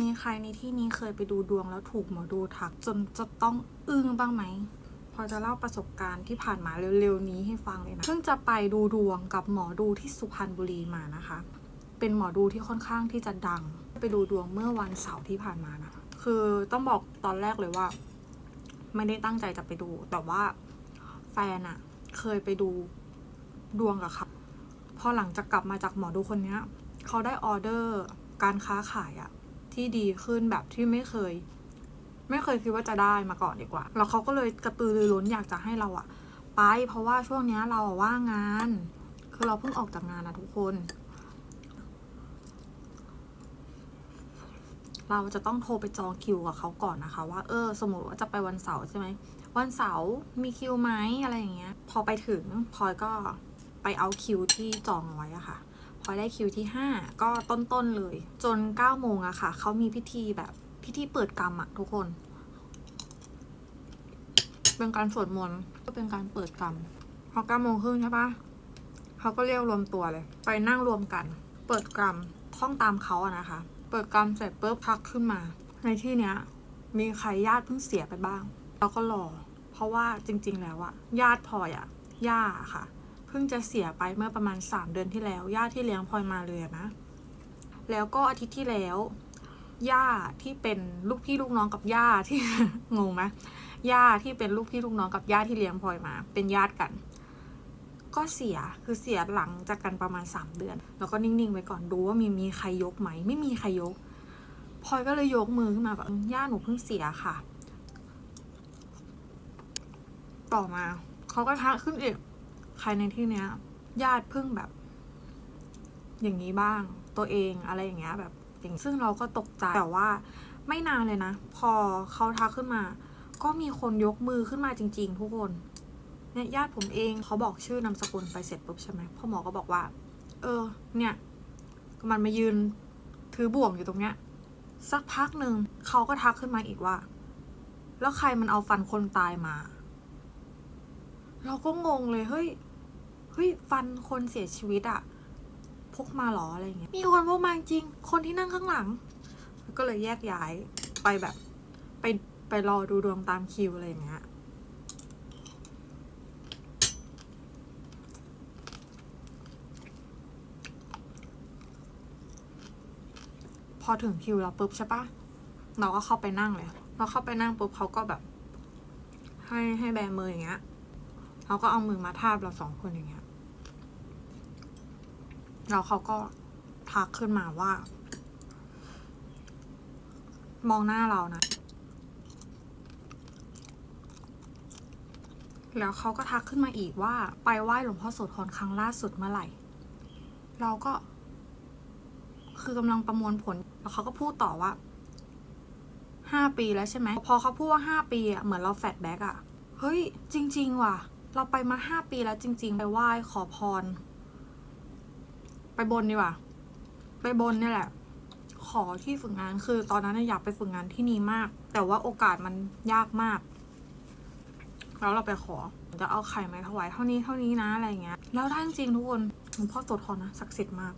มีใครในที่นี้เคยไปดูดวงแล้วถูกหมอดูทัก จนจะต้องอึ้งบ้างไหมพอจะเล่าประสบการณ์ที่ผ่านมาเร็วๆนี้ให้ฟังเลยนะเพิ่งจะไปดูดวงกับหมอดูที่สุพรรณบุรีมานะคะ เป็นหมอดูที่ค่อนข้างที่จะดัง ไปดูดวงเมื่อวันเสาร์ที่ผ่านมานะคือต้องบอกตอนแรกเลยว่า ไม่ได้ตั้งใจจะไปดู แต่ว่าแฟนอะเคยไปดูดวงกับเขาพอหลังจากกลับมาจากหมอดูคนเนี้ยเขาได้ออเดอร์การค้าขายอะ ที่ดีขึ้นแบบที่ไม่เคย ไม่เคยคิดว่าจะได้มาก่อนดีกว่า แล้วเขาก็เลยกระตือรือร้นอยากจะให้เราอะไป เพราะว่าช่วงนี้เราว่างงาน คือเราเพิ่งออกจากงานนะทุกคน เราจะต้องโทรไปจองคิวกับเขาก่อนนะคะ ว่าเออ สมมติว่าจะไปวันเสาร์ใช่ไหมวันเสาร์มีคิวไหมอะไรอย่างเงี้ย พอไปถึงพลอยก็ไปเอาคิวที่จองไว้อะค่ะ พอได้คิวที่ 5 ก็ต้นๆเลย จน9โมงอะค่ะ เขามีพิธีแบบพิธีเปิดกรรมอะทุกคน เป็นการสวดมนต์ก็เป็นการเปิดกรรมพอ9โมงครึ่งใช่ปะเขาก็เรียกรวมตัวเลย ไปนั่งรวมกัน เปิดกรรมท่องตามเขาอะนะคะ เปิดกรรมเสร็จปุ๊บพักขึ้นมา ในที่เนี้ย มีใครญาติเพิ่งเสียไปบ้างแล้วก็รอ เพราะว่าจริง ๆ แล้วอะญาติพลอยอะย่าค่ะ เพิ่งจะเสียไปเมื่อประมาณ 3 เดือนที่แล้วย่าที่เลี้ยงพลอยมาเลยนะ แล้วก็อาทิตย์ที่แล้วย่าที่เป็นลูกพี่ลูกน้องกับย่าที่งงไหมย่าที่เป็นลูกพี่ลูกน้องกับย่าที่เลี้ยงพลอยมา เป็นญาติกัน ก็เสียคือเสียหลังจากกันประมาณ 3 เดือน แล้วก็นิ่งๆไว้ก่อนดูว่ามีมีใครยกไหม ไม่มีใครยกพลอยก็เลยยกมือขึ้นมาแบบย่าหนูเพิ่งเสียค่ะ ต่อมาเขาก็ทักขึ้นอีก ใครในที่เนี้ย ญาติเพิ่งแบบ อย่างนี้บ้าง ตัวเองอะไรอย่างเงี้ย แบบอย่างซึ่งเราก็ตกใจแต่ว่า ไม่นานเลยนะ พอเขาทักขึ้นมา ก็มีคนยกมือขึ้นมาจริง ๆ ทุกคนเนี่ยญาติผมเองเขาบอกชื่อนามสกุลไปเสร็จปุ๊บใช่ไหมพ่อหมอก็บอกว่า เออ เนี่ย มันมายืนถือบ่วงอยู่ตรงเนี้ย สักพักหนึ่งเขาก็ทักขึ้นมาอีกว่า แล้วใครมันเอาฟันคนตายมา เราก็งงเลยเฮ้ย ฮ้ยฟันคนเสียชีวิตอะพกมาหรออะไรเงี้ยมีคนพกมาจริง คนที่นั่งข้างหลัง ก็เลยแยกย้ายไปแบบไปไปรอดูดวงตามคิวอะไรเงี้ยพอถึงคิวเราปุ๊บใช่ปะเราก็เข้าไปนั่งเลยเราเข้าไปนั่งปุ๊บเขาก็แบบ ให้ให้แบมืออย่างเงี้ยเขาก็เอามือมาทาบเราสองคนอย่างเงี้ย แล้วเขาก็ทักขึ้นมาว่า มองหน้าเรานะ แล้วเขาก็ทักขึ้นมาอีกว่า ไปไหว้หลวงพ่อโสธรครั้งล่าสุดเมื่อไหร่ เราก็ คือกำลังประมวลผล แล้วเขาก็พูดต่อว่าห้าปีแล้วใช่ไหม พอเขาพูดว่าห้าปีอะเหมือนเราแฟลชแบ็กอะเฮ้ย จริง ๆ ว่ะ เราไปมาห้าปีแล้วจริง ๆ ไปไหว้ขอพร ไปบนดีกว่า ไปบนเนี่ยแหละ ขอที่ฝึกงานคือตอนนั้นอยากไปฝึกงานที่นี่มาก แต่ว่าโอกาสมันยากมาก แล้วเราไปขอ จะเอาไข่มาถวายเท่านี้เท่านี้นะอะไรเงี้ย แล้วถ้าจริงทุกคนหลวงพ่อโสธรนะศักดิ์สิทธิ์มาก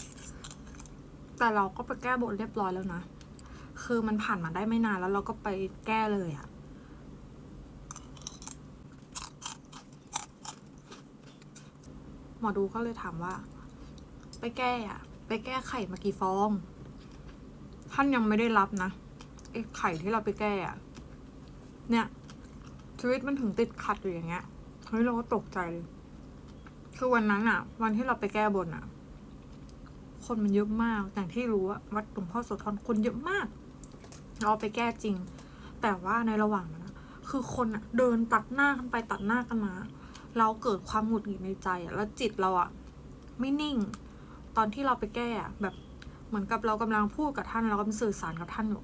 แต่เราก็ไปแก้บนเรียบร้อยแล้วนะ คือมันผ่านมาได้ไม่นานแล้วเราก็ไปแก้เลยอะหมอดูก็เลยถามว่า ไปแก้อะไปแก้ไข่มากี่ฟอง ท่านยังไม่ได้รับนะไอ้ไข่ที่เราไปแก้อะเนี่ย ชีวิตมันถึงติดขัดอยู่อย่างเงี้ยเฮ้ยเราก็ตกใจเลยคือวันนั้นอะวันที่เราไปแก้บนอะคนมันเยอะมากอย่างที่รู้ว่าวัดหลวงพ่อโสธรคนเยอะมาก เราไปแก้จริง แต่ว่าในระหว่างนั้นคือคนอะเดินตัดหน้ากันไปตัดหน้ากันมา เราเกิดความหงุดหงิดในใจอะแล้วจิตเราอะไม่นิ่ง ตอนที่เราไปแก้อะแบบเหมือนกับเรากำลังพูดกับท่านเรากำลังสื่อสารกับท่านอยู่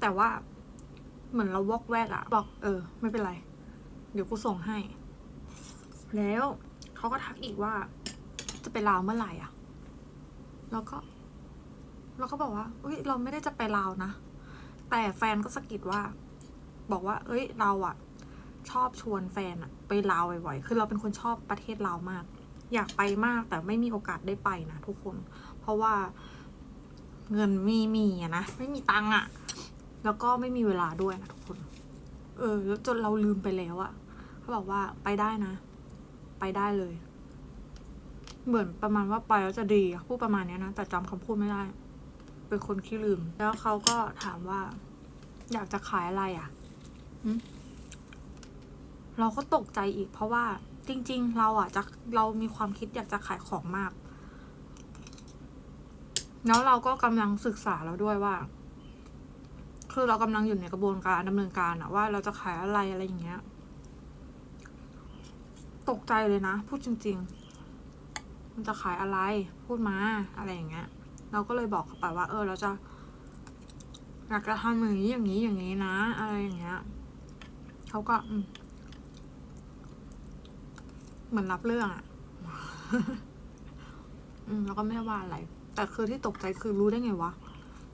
แต่ว่าเหมือนเราวอกแวกอะบอกเออ ไม่เป็นไร เดี๋ยวกูส่งให้ แล้วเขาก็ทักอีกว่า จะไปลาวเมื่อไหร่อะแล้วก็เราก็บอกว่าเอ้ยเราไม่ได้จะไปลาวนะ แต่แฟนก็สะกิดว่า บอกว่า เอ้ย เราอะชอบชวนแฟนอะไปลาวบ่อยๆคือเราเป็นคนชอบประเทศลาวมาก อยากไปมากแต่ไม่มีโอกาสได้ไปนะทุกคน เพราะว่าเงินมีมีอะนะไม่มีตังค์อะแล้วก็ไม่มีเวลาด้วยนะทุกคน เออแล้วจนเราลืมไปแล้วอะเขาบอกว่าไปได้นะ ไปได้เลย เหมือนประมาณว่าไปแล้วจะดีพูดประมาณนี้นะแต่จำคำพูดไม่ได้ เป็นคนขี้ลืม แล้วเขาก็ถามว่า อยากจะขายอะไรอะหึเราก็ตกใจอีกเพราะว่า จริง ๆ เราอะจะเรามีความคิดอยากจะขายของมาก แล้วเราก็กำลังศึกษาแล้วด้วยว่า คือเรากำลังอยู่ในกระบวนการดำเนินการอะว่าเราจะขายอะไรอะไรอย่างเงี้ย ตกใจเลยนะ พูดจริง ๆ มันจะขายอะไร พูดมาอะไรอย่างเงี้ย เราก็เลยบอกเขาไปว่า เออ เราจะอยากจะทำอย่างนี้อย่างนี้อย่างนี้นะ อะไรอย่างเงี้ยเขาก็อืม เหมือนรับเรื่องอะอืมแล้วก็ไม่ได้ว่าอะไร แต่คือที่ตกใจคือรู้ได้ไงวะ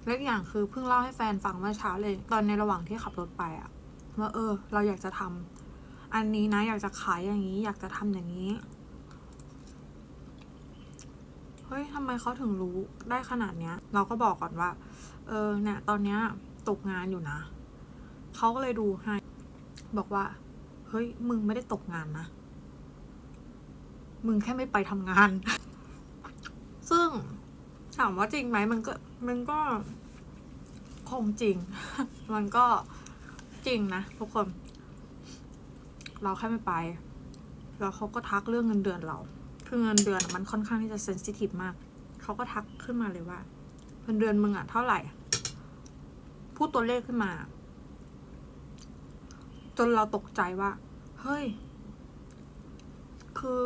และอีกอย่างคือเพิ่งเล่าให้แฟนฟังเมื่อเช้าเลย ตอนในระหว่างที่ขับรถไปอะว่าเออ เราอยากจะทำอันนี้นะ อยากจะขายอย่างนี้ อยากจะทำอย่างนี้ เฮ้ยทำไมเขาถึงรู้ได้ขนาดเนี้ย เราก็บอกก่อนว่า เออเนี่ยตอนเนี้ยตกงานอยู่นะเขาก็เลยดูให้ บอกว่า เฮ้ย มึงไม่ได้ตกงานนะ มึงแค่ไม่ไปทำงาน ซึ่งถามว่าจริงไหมมันก็มันก็คงจริง มันก็จริงนะทุกคน เราแค่ไม่ไป แล้วเขาก็ทักเรื่องเงินเดือนเรา คือเงินเดือนมันค่อนข้างที่จะเซนซิทีฟมาก เขาก็ทักขึ้นมาเลยว่า เงินเดือนมึงอะเท่าไหร่ พูดตัวเลขขึ้นมา จนเราตกใจว่า เฮ้ย คือ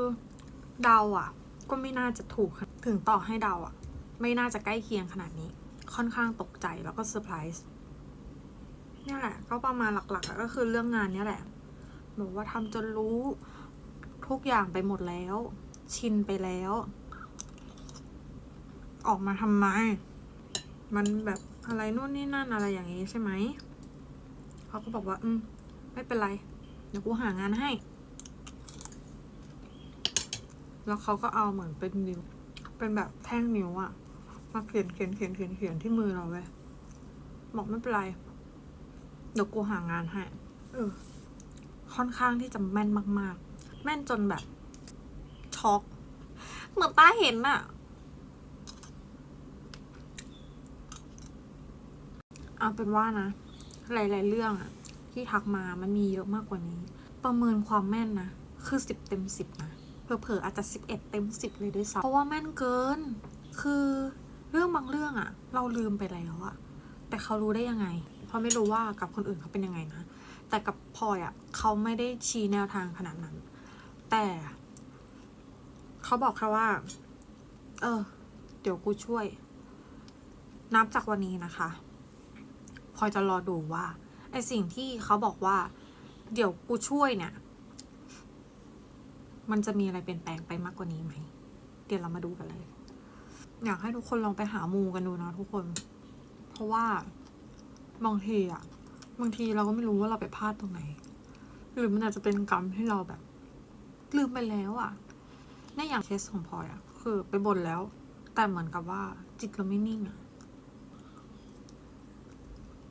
เดาอะก็ไม่น่าจะถูก ถึงต่อให้เดาอะไม่น่าจะใกล้เคียงขนาดนี้ ค่อนข้างตกใจแล้วก็เซอร์ไพรส์นี่แหละ ก็ประมาณหลักๆก็คือเรื่องงานนี่แหละบอกว่าทำจนรู้ทุกอย่างไปหมดแล้ว ชินไปแล้ว ออกมาทำไม มันแบบอะไรนู่นนี่นั่นอะไรอย่างนี้ใช่ไหมเขาก็บอกว่า อืม ไม่เป็นไร เดี๋ยวกูหางานให้ แล้วเขาก็เอาเหมือนเป็นนิ้ว เป็นแบบแท่งนิ้วอะมาเขียนเขียนเขียนเขียนเขียนที่มือเราเว้ยบอกไม่เป็นไรเดี๋ยวกูหางานให้เออ ค่อนข้างที่จะแม่นมาก ๆ แม่นจนแบบช็อกเหมือนตาเห็นอะเอาเป็นว่านะ หลาย ๆ เรื่องอะที่ทักมามันมีเยอะมากกว่านี้ ประเมินความแม่นนะ คือสิบเต็มสิบนะ เผลอๆอาจจะสิบเต็มสิบเลยด้วยซ้ำเพราะว่าแม่นเกิน คือเรื่องบางเรื่องอะเราลืมไปแล้วอะแต่เขารู้ได้ยังไง เพราะไม่รู้ว่ากับคนอื่นเขาเป็นยังไงนะ แต่กับพลอยอะเขาไม่ได้ชี้แนวทางขนาดนั้น แต่เขาบอกแค่ว่า เออ เดี๋ยวกูช่วย นับจากวันนี้นะคะพลอยจะรอดูว่าไอสิ่งที่เขาบอกว่า เดี๋ยวกูช่วยเนี่ย มันจะมีอะไรเปลี่ยนแปลงไปมากกว่านี้ไหม เดี๋ยวเรามาดูกันเลย อยากให้ทุกคนลองไปหามูกันดูนะทุกคน เพราะว่าบางทีอะบางทีเราก็ไม่รู้ว่าเราไปพลาดตรงไหน หรือมันอาจจะเป็นกรรมที่เราแบบ ลืมไปแล้วอะในอย่างเคสของพลอยอะคือไปบ่นแล้ว แต่เหมือนกับว่าจิตเราไม่นิ่งอะ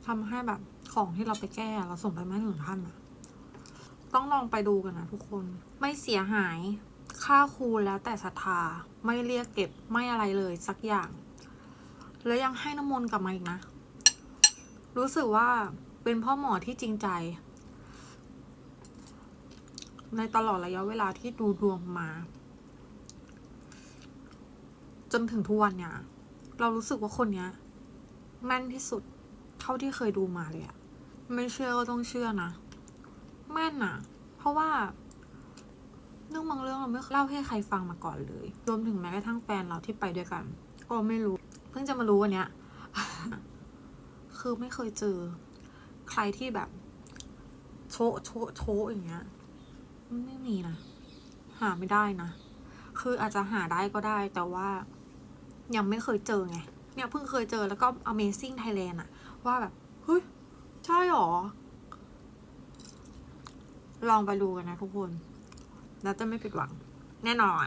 ทำให้แบบของที่เราไปแก้เราส่งไปไม่ถึงท่านอะ ต้องลองไปดูกันนะทุกคน ไม่เสียหาย ค่าครูแล้วแต่ศรัทธา ไม่เรียกเก็บไม่อะไรเลยสักอย่าง แล้วยังให้น้ำมนต์กลับมาอีกนะ รู้สึกว่าเป็นพ่อหมอที่จริงใจ ในตลอดระยะเวลาที่ดูดวงมา จนถึงทุกวันเนี่ย เรารู้สึกว่าคนเนี้ยแม่นที่สุดเท่าที่เคยดูมาเลยอะไม่เชื่อก็ต้องเชื่อนะ แม่นอะเพราะว่าเรื่องบางเรื่องเราไม่เล่าให้ใครฟังมาก่อนเลย รวมถึงแม้กระทั่งแฟนเราที่ไปด้วยกัน ก็ไม่รู้ เพิ่งจะมารู้วันเนี้ย คือไม่เคยเจอ ใครที่แบบ โชะโชะโชะอย่างเงี้ย ไม่มีนะ หาไม่ได้นะ คืออาจจะหาได้ก็ได้ แต่ว่ายังไม่เคยเจอไง เนี่ยเพิ่งเคยเจอแล้วก็ Amazing Thailand อะว่าแบบ เฮ้ย ใช่หรอ ลองไปดูกันนะทุกคน แล้วจะไม่ผิดหวัง แน่นอน